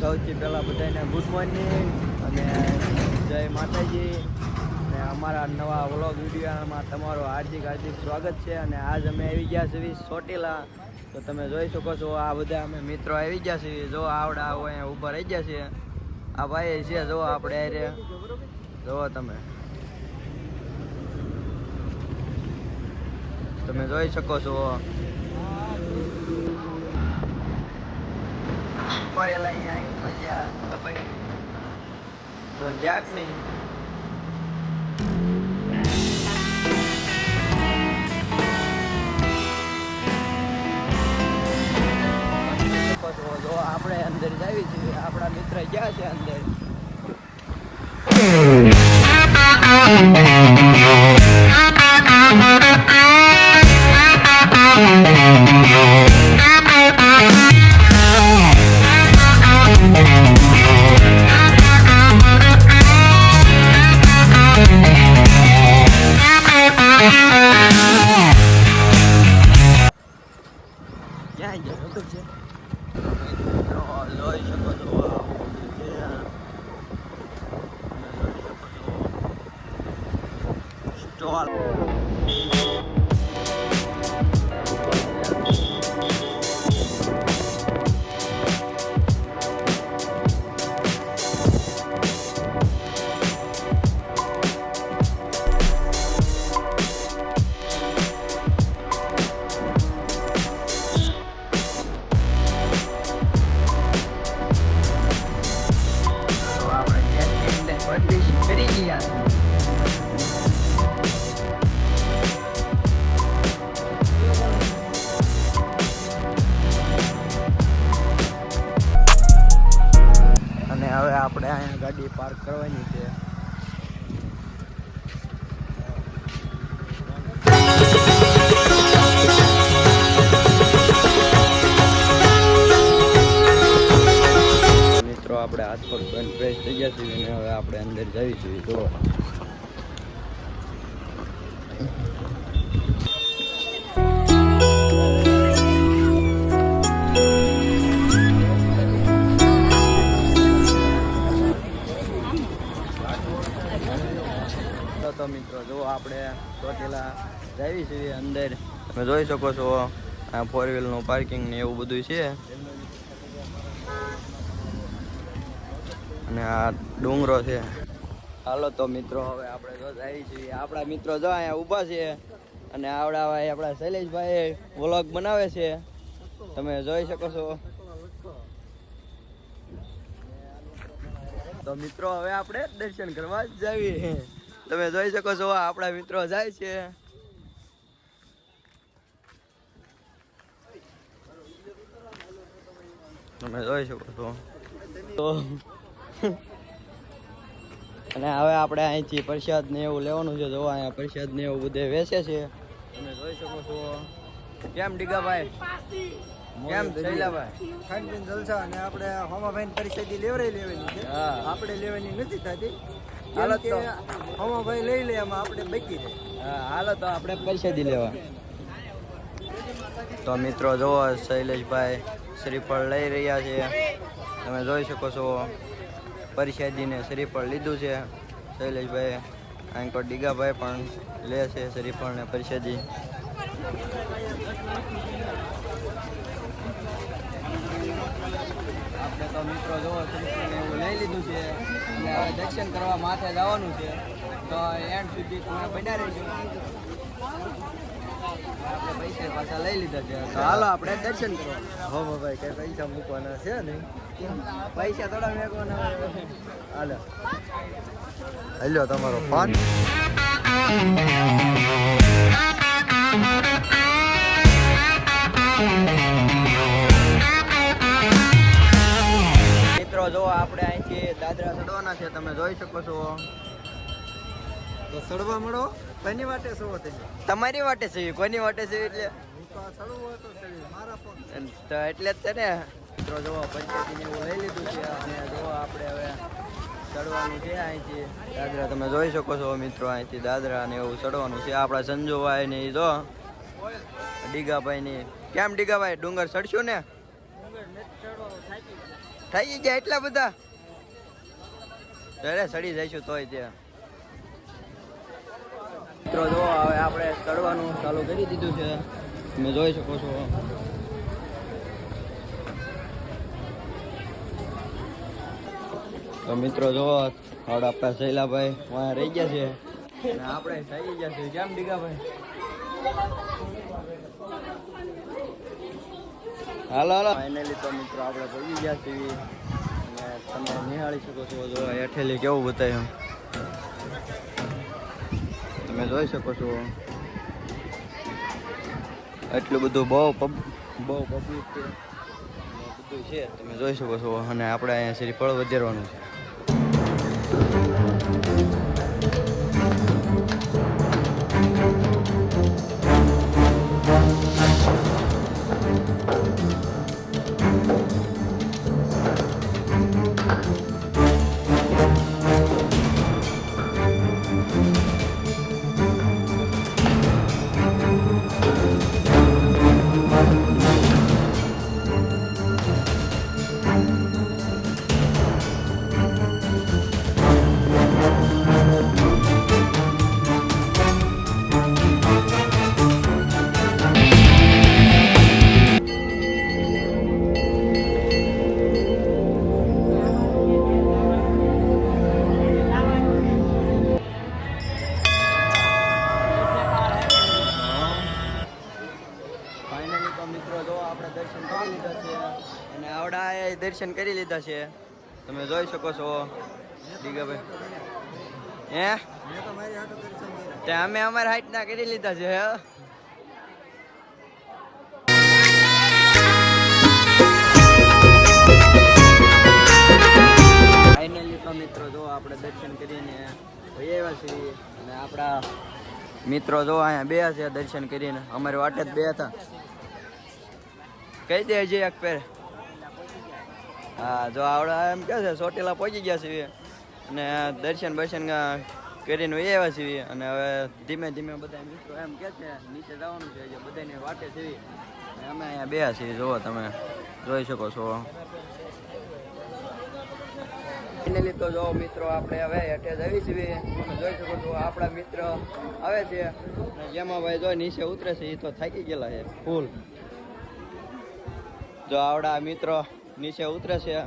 સૌથી પહેલાં બધાને ગુડ મોર્નિંગ અને જય માતાજી. અને અમારા નવા વ્લોગ વિડીયોમાં તમારું હાર્દિક હાર્દિક સ્વાગત છે અને આજ અમે આવી ગયા છીએ ચોટીલા. તો તમે જોઈ શકો છો આ બધા અમે મિત્રો આવી ગયા છીએ. જો આવડા હોય ઊભા રહી ગયા છીએ. આ ભાઈ છે, જો આપણે અરે જુઓ તમે. તમે જોઈ શકો છો. પડેલા અહીંયા મજા ભાઈ તો જાક નહીં. આપણે અંદર જાવી છીએ. આપણા મિત્ર ગયા છે અંદર? આપણે અહીંયા ગાડી પાર્ક કરવાની છે. મિત્રો, આપણે હાથ પગ બંધ ફ્રેશ થઈ ગયા છીએ અને હવે આપણે અંદર જઈશું. છીએ આપણે ચોટીલા જઈએ છીએ અંદર. તમે જોઈ શકો છો, આ ફોર વ્હીલનું પાર્કિંગ ને એવું બધું છે. અને આ ડુંગરો છે. હાલો તો મિત્રો, હવે આપણે જો જઈએ છીએ. આપણા મિત્રો જો અહીંયા ઊભા છે અને આવડા ભાઈ આપણા શૈલેષભાઈ વ્લોગ બનાવે છે. તમે જોઈ શકો છો. તો મિત્રો, હવે આપણે દર્શન કરવા જાવી. તમે જોઈ શકો છો આપણા મિત્રો જાય છે. તમે જોઈ શકો છો. તો અને હવે આપણે અહીંથી પ્રસાદ ને એવું લેવાનું છે જોવા અહીંયા પ્રસાદ ને એવું બધે વેચે છે. તમે જોઈ શકો છો. કેમ ડીગાભાઈ કેમ શૈલાભાઈ ખાનપીન જલસા અને આપણે હોમાભાઈ પરિસ્થિતિ લેવરાઈ લેવાની છે. આપણે લેવાની નથી થતી. હાલો તો કે તો. લઈ લે એમાં આપણે બચી જાય. હાલો તો આપણે પ્રસાદી લેવા. તો મિત્રો જુઓ શૈલેષભાઈ શ્રીફળ લઈ રહ્યા છે. તમે જોઈ શકો છો પરિષદીને શ્રીફળ લીધું છે. શૈલેષભાઈ કોઈ ડીગાભાઈ પણ લે છે શ્રીફળ ને પરિષદી આપણે તો મિત્રો જુઓ શ્રીફળ એવું લઈ લીધું છે. દર્શન કરવા માથે જવાનું છે તો એન્ડ સુધી તમે બન્યા રહેજો. આપણે પૈસા પાછા લઈ લીધા છે. તો હાલો આપણે દર્શન કરવા. ભાઈ કઈ પૈસા મૂકવાના છે નહીં. પૈસા થોડા મેકવાના. હાલો. હેલો તમારો ફોન. આપણે અહીંથી દાદરા ચડવાના છે તમે જોઈ શકો છો. તો ચડવા મળો? કોની વાટે છો તમે? તમારી વાટે છે કોની વાટે છે એટલે? તો એટલે જ છે ને. મિત્રો જોવો પંચાયતી એવું લઈ લીધું છે અને જોવો આપણે હવે ચડવાનું છે અહીંથી. દાદરા તમે જોઈ શકો છો મિત્રો અહીંથી દાદરા ને એવું ચડવાનું છે. આપણા સંજુભાઈ ને એ જો. ડીગાભાઈ ની કેમ ડીગાભાઈ ડુંગર ચડશું ને? થઈ ગયા એટલા બધા? અરે સડી જઈશું તોય ત્યાં. મિત્રો, જો હવે આપણે ચડવાનું ચાલુ કરી દીધું છે. તમે જોઈ શકો છો. તો મિત્રો, જો હવે આપણા શૈલાભાઈ વાં રહી ગયા છે. અને આપણે થઈ ગયા છે કેમ ભીગાભાઈ હાલો હાલો. ફાઇનલી તો મિત્રો, આપણે પહોંચી ગયા છીએ. તમે નિહાળી શકો છો જો હેઠેલી કેવું બતાવ્યું તમે જોઈ શકો છો એટલું બધું બહુ પબ, બહુ પબ્લિક છે. બધું છે, તમે જોઈ શકો છો. અને આપણે અહીંયા શ્રીફળ વધારવાનું છે. તો મિત્રો જો આપણે દર્શન કરી લીધા છે અને આવડા દર્શન કરી લીધા છે. તમે જોઈ શકો છો, દીગાભાઈ. હે? તો અમે અમારા હાઈટ ના કરી લીધા છે ફાઇનલી તો મિત્રો જો આપણે દર્શન કરીને આપણા મિત્રો જો અહીંયા બે છે દર્શન કરીને. અમારી વાટે જ બે હતા. કહી દેજે એક પેર હા, જો આવડે એમ કે છે, ચોટીલા પહોંચી ગયા છીએ. અને દર્શન બર્શન કરીને એ આવ્યા છીએ. અને હવે ધીમે ધીમે બધા મિત્રો એમ કે છે, નીચે જવાનું છે જે બધાને વાટે અને અમે અહીંયા બે છીએ, જુઓ તમે, જોઈ શકો છો. ફાઇનલી તો જો મિત્રો આપણે હવે હેઠે જવી છીએ. જોઈ શકો છો, આપણા મિત્ર આવે છે. જેમાં ભાઈ જો નીચે ઉતરે છે એ તો થાકી ગયેલા છે, ફૂલ. જો આવડા મિત્રો નીચે ઉતરે છે